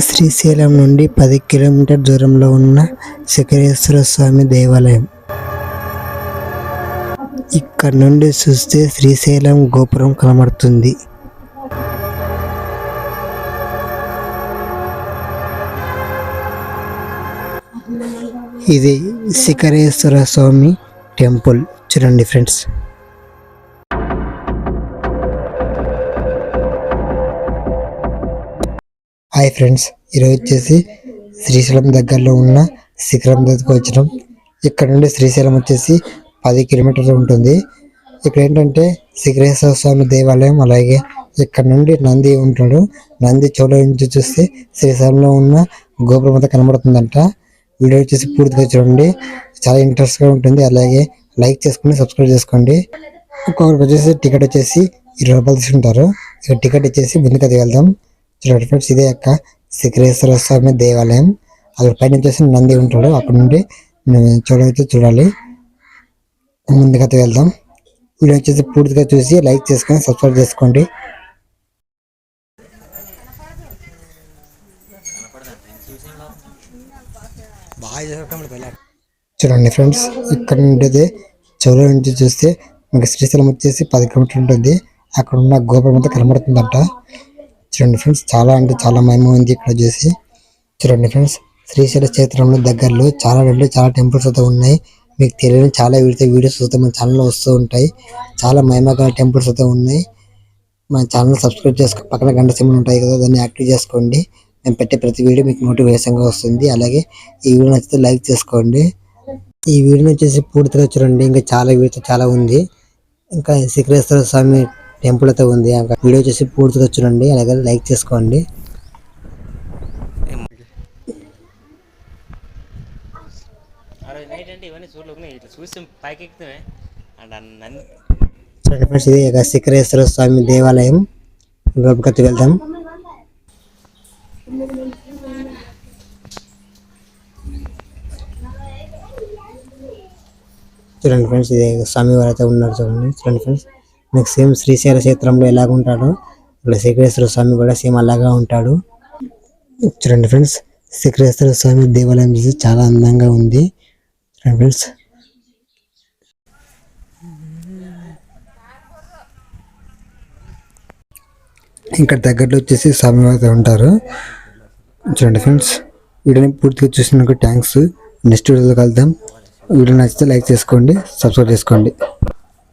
శ్రీశైలం నుండి పది కిలోమీటర్ దూరంలో ఉన్న శిఖరేశ్వర స్వామి దేవాలయం. ఇక్కడ నుండి చూస్తే శ్రీశైలం గోపురం కనబడుతుంది. ఇది శిఖరేశ్వర స్వామి టెంపుల్. చూడండి ఫ్రెండ్స్. హాయ్ ఫ్రెండ్స్ ఈరోజు వచ్చేసి శ్రీశైలం దగ్గరలో ఉన్న శిఖరం దగ్గరకు వచ్చినాం. ఇక్కడ నుండి శ్రీశైలం వచ్చేసి పది కిలోమీటర్లు ఉంటుంది. ఇక్కడ ఏంటంటే శిఖరేశ్వర స్వామి దేవాలయం అలాగే ఇక్కడ నుండి నంది ఉంటాడు. నంది చెవుల నుంచి చూస్తే శ్రీశైలంలో ఉన్న గోపురం అంతా కనబడుతుందంట. వీడియో వచ్చేసి పూర్తిగా చూడండి. చాలా ఇంట్రెస్ట్గా ఉంటుంది. అలాగే లైక్ చేసుకోండి సబ్స్క్రైబ్ చేసుకోండి. ఒక్కొక్కరికి వచ్చేసి టికెట్ వచ్చేసి ఇరవై రూపాయలు తీసుకుంటారు. ఇక టికెట్ వచ్చేసి ముందుకు వెళ్దాం చూడండి ఫ్రెండ్స్ ఇదే యొక్క శిఖరేశ్వర స్వామి దేవాలయం. అక్కడ పైన వచ్చేసి నంది ఉంటాడు. అక్కడ నుండి చూడవచ్చు చూడాలి. ముందుకైతే వెళ్దాం. వీడియో వచ్చేసి పూర్తిగా చూసి లైక్ చేసుకొని సబ్స్క్రైబ్ చేసుకోండి. చూడండి ఫ్రెండ్స్ ఇక్కడ నుండి చెవుల నుంచి చూస్తే మీకు శ్రీశైలం వచ్చేసి పది కిలోమీటర్లు ఉంటుంది. అక్కడ ఉన్న గోపురం అంతా కనబడుతుందంట. చూడండి ఫ్రెండ్స్ చాలా అంటే చాలా మహిమ ఉంది ఇక్కడ వచ్చేసి చూడండి ఫ్రెండ్స్ శ్రీశైల క్షేత్రంలో దగ్గరలో చాలా రెండు చాలా టెంపుల్స్ అయితే ఉన్నాయి. మీకు తెలియని చాలా వీడితే వీడియోస్ అయితే మన ఛానల్లో వస్తూ ఉంటాయి. చాలా మహిమగల టెంపుల్స్ అయితే ఉన్నాయి. మన ఛానల్ సబ్స్క్రైబ్ చేసుకో పక్కన గంట సింబల్ ఉంటాయి కదా దాన్ని యాక్టివ్ చేసుకోండి. మేము పెట్టే ప్రతి వీడియో మీకు నోటిఫికేషన్గా వస్తుంది. అలాగే ఈ వీడియో నచ్చితే లైక్ చేసుకోండి. ఈ వీడియో వచ్చేసి పూర్తిగా చూడండి. ఇంకా చాలా వీడియో చాలా ఉంది. ఇంకా శిఖరేశ్వర స్వామి టెంపుల్ అయితే ఉంది వీడియో వచ్చేసి పూర్తిగా చూడండి. అలాగే లైక్ చేసుకోండి. చూసి ఫ్రెండ్స్ ఇది శిఖరేశ్వర స్వామి దేవాలయం. లోపలికి వెళ్దాం. చూడండి ఫ్రెండ్స్ ఇది స్వామి వారు అయితే ఉన్నారు చూడండి. చూడండి ఫ్రెండ్స్ మీకు సేమ్ శ్రీశైల క్షేత్రంలో ఎలాగ ఉంటాడో ఇక్కడ శిఖరేశ్వర స్వామి కూడా సేమ్ అలాగా ఉంటాడు. చూడండి ఫ్రెండ్స్ శిఖరేశ్వర స్వామి దేవాలయం చూసి చాలా అందంగా ఉంది. చూడండి ఫ్రెండ్స్. ఇక్కడ దగ్గరలో వచ్చేసి స్వామివారి ఉంటారు. చూడండి ఫ్రెండ్స్ వీడియోని పూర్తిగా చూసినందుకు థ్యాంక్స్. నెక్స్ట్ వీడియోలో కలుద్దాం. వీడియో నచ్చితే లైక్ చేసుకోండి సబ్స్క్రైబ్ చేసుకోండి.